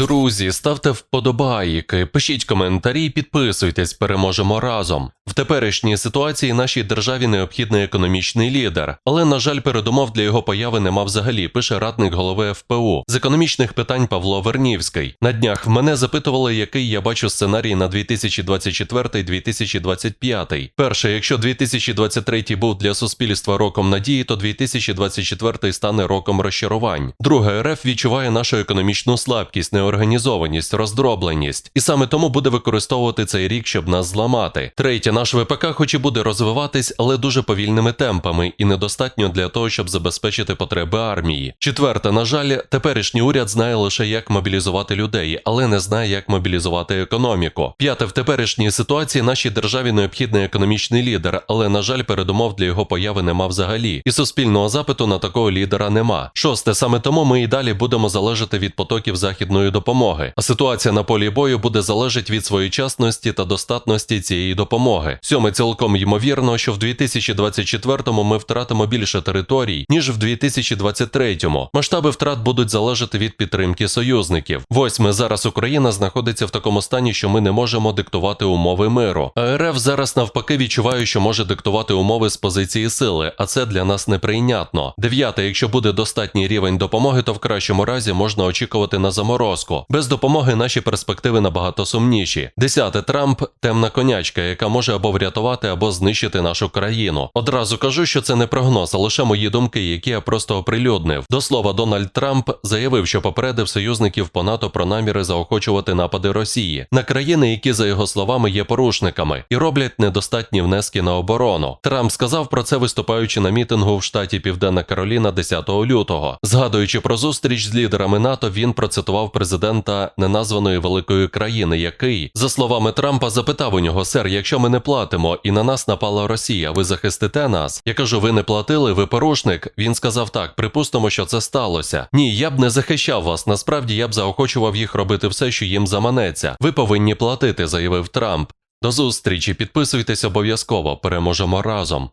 Друзі, ставте вподобайки, пишіть коментарі, підписуйтесь, переможемо разом. В теперішній ситуації нашій державі необхідний економічний лідер, але на жаль, передумов для його появи нема взагалі. Пише радник голови ФПУ з економічних питань Павло Вернівський. На днях мене запитували, який я бачу сценарій на 2024-2025. Перше, якщо 2023 був для суспільства роком надії, то 2024 стане роком розчарувань. Друге, РФ відчуває нашу економічну слабкість, неорганізованість, роздробленість, і саме тому буде використовувати цей рік, щоб нас зламати. Третє, наш ВПК хоч і буде розвиватись, але дуже повільними темпами і недостатньо для того, щоб забезпечити потреби армії. Четверте, на жаль, теперішній уряд знає лише як мобілізувати людей, але не знає, як мобілізувати економіку. П'яте, в теперішній ситуації нашій державі необхідний економічний лідер, але на жаль, передумов для його появи нема взагалі, і суспільного запиту на такого лідера нема. Шосте, саме тому ми і далі будемо залежати від потоків західної допомоги. А ситуація на полі бою буде залежати від своєчасності та достатності цієї допомоги. Сьоме, цілком ймовірно, що в 2024-му ми втратимо більше територій, ніж в 2023-му. Масштаби втрат будуть залежати від підтримки союзників. Восьме, зараз Україна знаходиться в такому стані, що ми не можемо диктувати умови миру. А РФ зараз навпаки відчуває, що може диктувати умови з позиції сили, а це для нас неприйнятно. Дев'яте, якщо буде достатній рівень допомоги, то в кращому разі можна очікувати на заморозку. Без допомоги наші перспективи набагато сумніші. Десяте Трамп темна конячка, яка може або врятувати, або знищити нашу країну. Одразу кажу, що це не прогноз, а лише мої думки, які я просто оприлюднив. До слова, Дональд Трамп заявив, що попередив союзників по НАТО про наміри заохочувати напади Росії на країни, які за його словами є порушниками, і роблять недостатні внески на оборону. Трамп сказав про це, виступаючи на мітингу в штаті Південна Кароліна 10 лютого. Згадуючи про зустріч з лідерами НАТО, він процитував президента неназваної великої країни, який, за словами Трампа, запитав у нього: Сер, якщо ми не платимо і на нас напала Росія, ви захистите нас? Я кажу, ви не платили, ви порушник. Він сказав так: припустимо, що це сталося. Ні, я б не захищав вас. Насправді я б заохочував їх робити все, що їм заманеться. Ви повинні платити, заявив Трамп. До зустрічі, підписуйтесь обов'язково, переможемо разом.